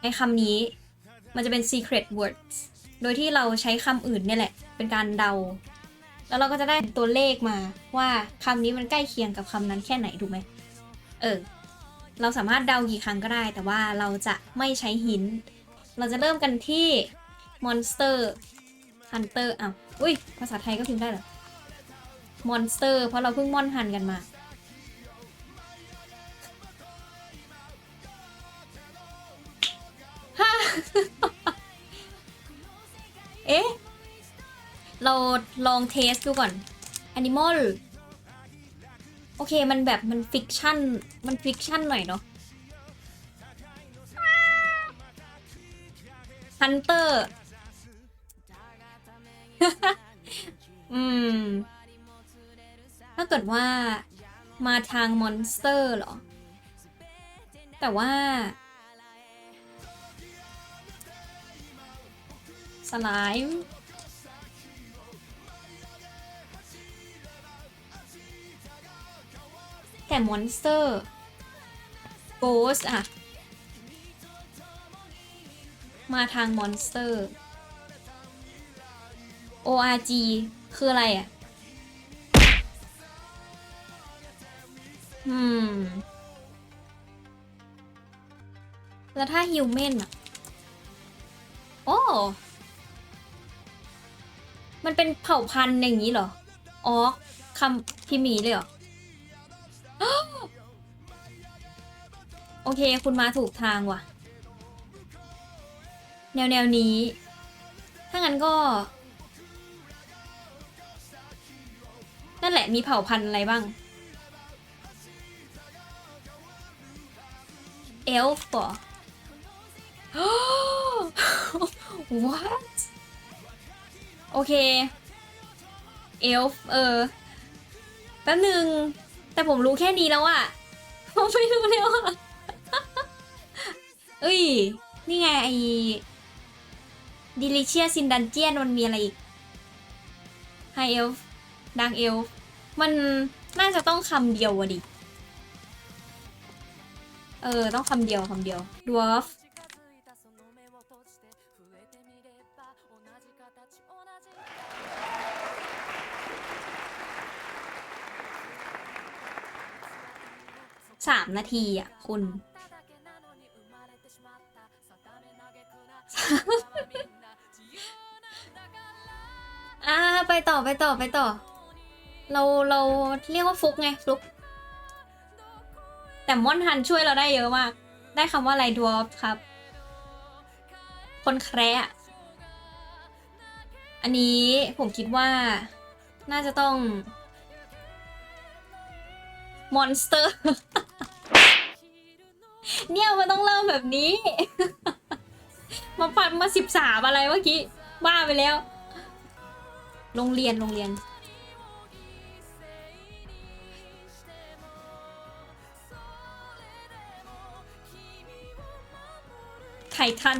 ไอ้คำนี้มันจะเป็น secret words โดยที่เราใช้คำอื่นเนี่ยแหละ เป็นการเดา แล้วเราก็จะได้ตัวเลขมาว่าคำนี้มันใกล้เคียงกับคำนั้นแค่ไหนถูกไหมเออ เราสามารถเดากี่ครั้งก็ได้ แต่ว่าเราจะไม่ใช้หิน เราจะเริ่มกันที่ monster hunter อ้าวอุ้ย ภาษาไทยก็พิมพ์ได้เหรอ monster เพราะเราเพิ่งม่อนหันกันมา เราลองเทสดูก่อน Animal โอเคมันแบบมันฟิกชั่น มันฟิกชั่นหน่อยเนาะ Hunter อืม ถ้าเกิดว่ามาทางมอนสเตอร์เหรอ แต่ว่าสไลม์ แต่มอนสเตอร์โกสอะมาทางมอนสเตอร์ ORG คืออะไรอะอืม แล้วถ้าฮิวแมนอะโอ้ มันเป็นเผ่าพันธุ์อย่างนี้เหรอ อ๋อคำพิมพ์เลยเหรอ โอเค คุณมาถูกทางว่ะ แนวแนวนี้ ถ้างั้นก็ นั่นแหละมีเผ่าพันธุ์อะไรบ้าง เอลฟ์เหรอ what โอเค เอลฟ์เออ แป๊บนึง แต่ผมรู้แค่นี้แล้วอะผมไม่รู้แล้วอะ เอ้ย นี่ไงไอ้ Delicious in Dungeon มันมีอะไรอีก High Elf Dark Elf มันน่าจะต้องคำเดียวอะดิ เออ ต้องคำเดียวคำเดียว Dwarf สามนาทีอะ คุณ อ่าไปต่อไปต่อไปต่อ เราเราเรียกว่าฟุกไงฟุก แต่ม่อนฮันช่วยเราได้เยอะมาก ได้คำว่าอะไรดวอฟครับ คนแคระอันนี้ผมคิดว่า น่าจะต้องมอนสเตอร์ เนี่ยมันต้องเริ่มแบบนี้ มาปัดมาสิบสามอะไรเมื่อกี้บ้าไปแล้ว โรงเรียนโรงเรียน ไททัน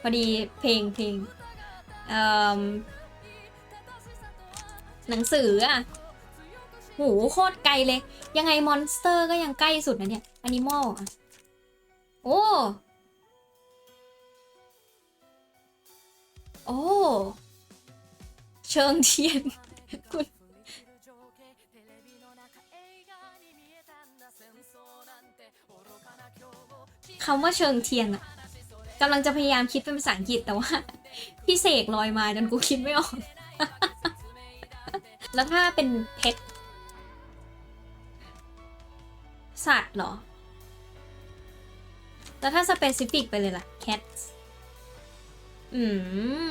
พอดีเพลงเพลงเอ่อหนังสืออะโหโคตรไกลเลย ยังไงมอนสเตอร์ก็ยังใกล้สุดนะเนี่ย อนิมอลอะโอ้ โอ้ เชิงเทียน คุณ คำว่าเชิงเทียนอะกำลังจะพยายามคิดเป็นภาษาอังกฤษแต่ว่า พี่เสกลอยมาจนกูคิดไม่ออก แล้วถ้าเป็นเพชรสัตว์เหรอ แล้วถ้าสเปซิฟิกไปเลยล่ะ cat อื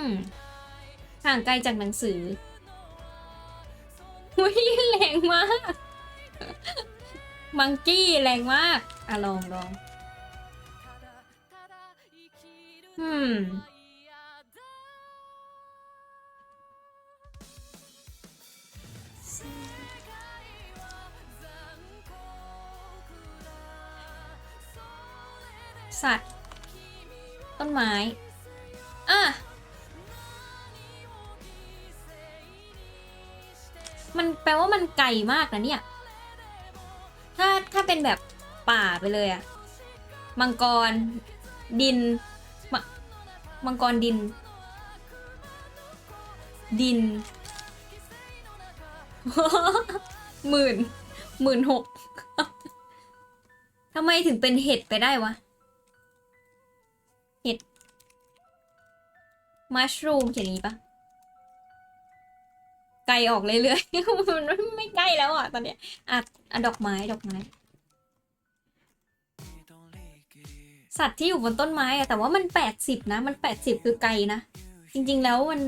ม ห่างไกลจากหนังสืออุ้ยแรงมาก มังกี้แรงมากอะลองลองอืมสัตว์ ต้นไม้ อะมันแปลว่ามันไกลมากนะเนี่ย ถ้าถ้าเป็นแบบป่าไปเลยอะมังกร ดินมมังกรดิน ดิน หมื่นหมื่นหกทำไมถึงเป็นเห็ดไปได้วะ มัชรูมเขียนอย่างนี้ปะไกลออกเรื่อยๆ มันไม่ใกล้แล้วอะตอนเนี้ยอะอะดอกไม้ดอกไม้ สัตว์ที่อยู่บนต้นไม้อะแต่ว่ามันแปดสิบนะ มันแปดสิบคือไกลนะ จริงๆแล้วมัน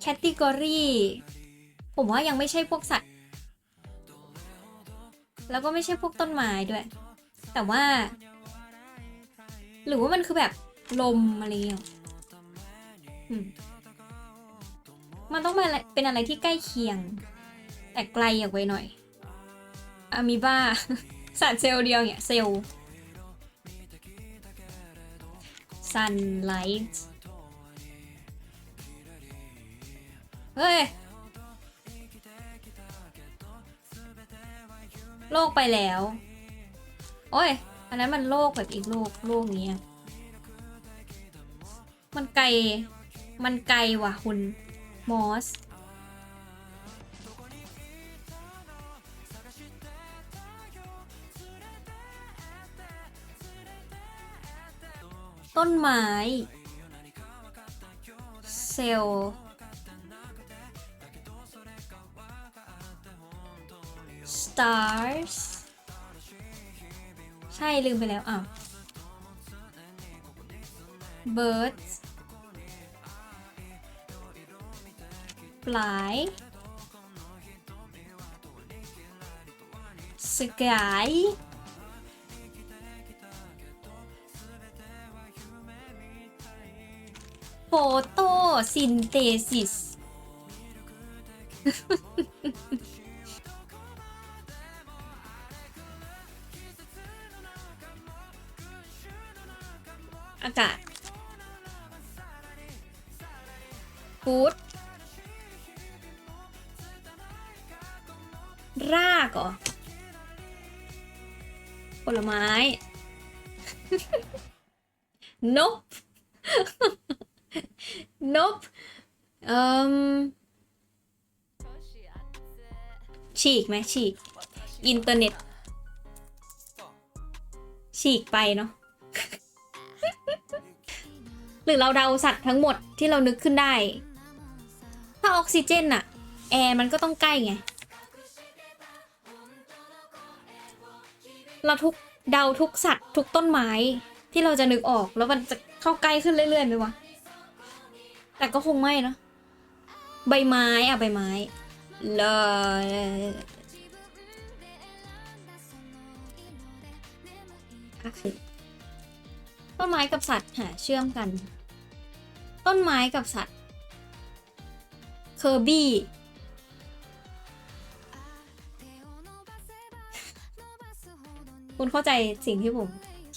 แคตติกรีผมว่ายังไม่ใช่พวกสัตว์ แล้วก็ไม่ใช่พวกต้นไม้ด้วย แต่ว่า หรือว่ามันคือแบบลมอะไรอย่างเงี้ย มันต้องเป็นอะไรเป็นอะไรที่ใกล้เคียง แต่ไกลออกไปหน่อยอะมีบ้าสัตว์เซลล์เดียวเนี่ยเซลล์ sunlight เฮ้ย โลกไปแล้ว โอ้ย อันนั้นมันโลกแบบอีกโลก โลกนี้ มันไกล มันไกลว่ะคุณมอส ต้นไม้ เซลล์ stars ใช่ ลืมไปแล้วอะ birds fly sky photosynthesis อากาศฟูด รากเหรอ ผลไม้ นบ นบเอ่มฉีกไหมฉีก อินเทอร์เน็ต ฉีกไปเนาะหรือเราเดาสัตว์ทั้งหมดที่เรานึกขึ้นได้ ถ้าออกซิเจนอะแอร์มันก็ต้องใกล้ไง เราทุกเดาทุกสัตว์ทุกต้นไม้ที่เราจะนึกออกแล้วมันจะเข้าใกล้ขึ้นเรื่อยๆไหมวะ แต่ก็คงไม่เนอะใบไม้อะใบไม้เลยอะคือต้นไม้กับสัตว์หาเชื่อมกัน ต้นไม้กับสัตว์เคอร์บี้ คุณเข้าใจสิ่งที่ผม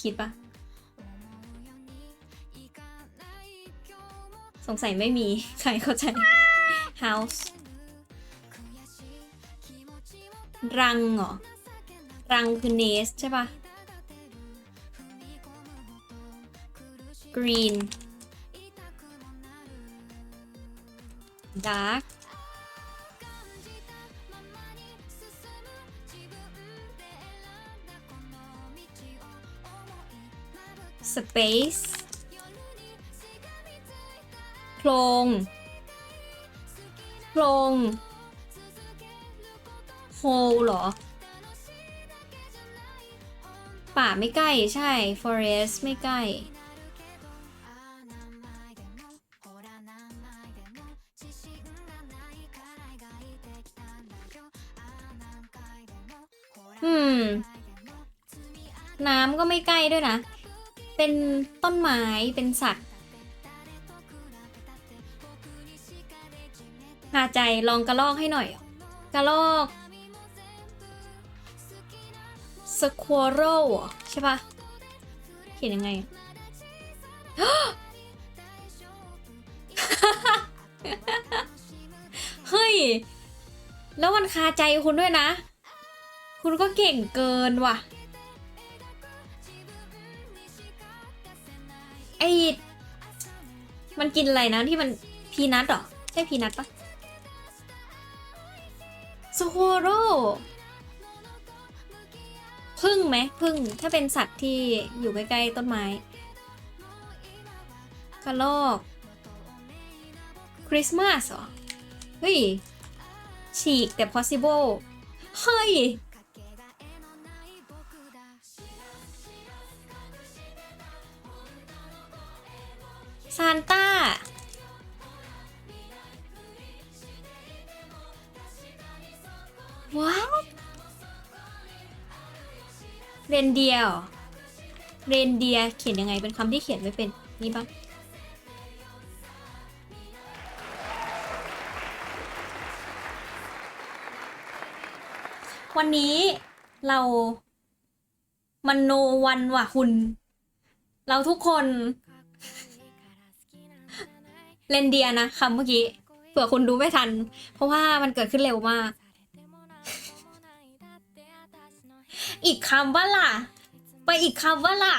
คิดปะสงสัยไม่มีใครเข้าใจ house รังเหรอ รังคือ nest ใช่ปะ green dark space โพรงโพรงโฮลเหรอ ป่าไม่ใกล้ใช่ forest ไม่ใกล้อืม น้ำก็ไม่ใกล้ด้วยนะ เป็นต้นไม้เป็นสัตว์หาใจลองกระลอกให้หน่อย กระลอก squirrel เหรอใช่ปะเขียนยังไง เฮ้ย แล้วมันคาใจคุณด้วยนะ คุณก็เก่งเกินว่ะ ไอมันกินอะไรนะที่มันพีนัทเหรอ ใช่พีนัทปะสโคโรพึ่งไหมพึ่งถ้าเป็นสัตว์ที่อยู่ใกล้ๆต้นไม้กระรอกคริสต์มาสเหรอ เฮ้ย ฉีกแต่ possible เฮ้ย ว้าวเรนเดียร์เรนเดียร์เขียนยังไงเป็นคำที่เขียนไม่เป็นนี่ปะวันนี้เรามันโนวันว่ะคุณ เราทุกคนเรนเดียร์นะคำเมื่อกี้เผื่อคุณดูไม่ทัน เพราะว่ามันเกิดขึ้นเร็วมาก อีกคำว่าล่ะ ไปอีกคำว่าล่ะ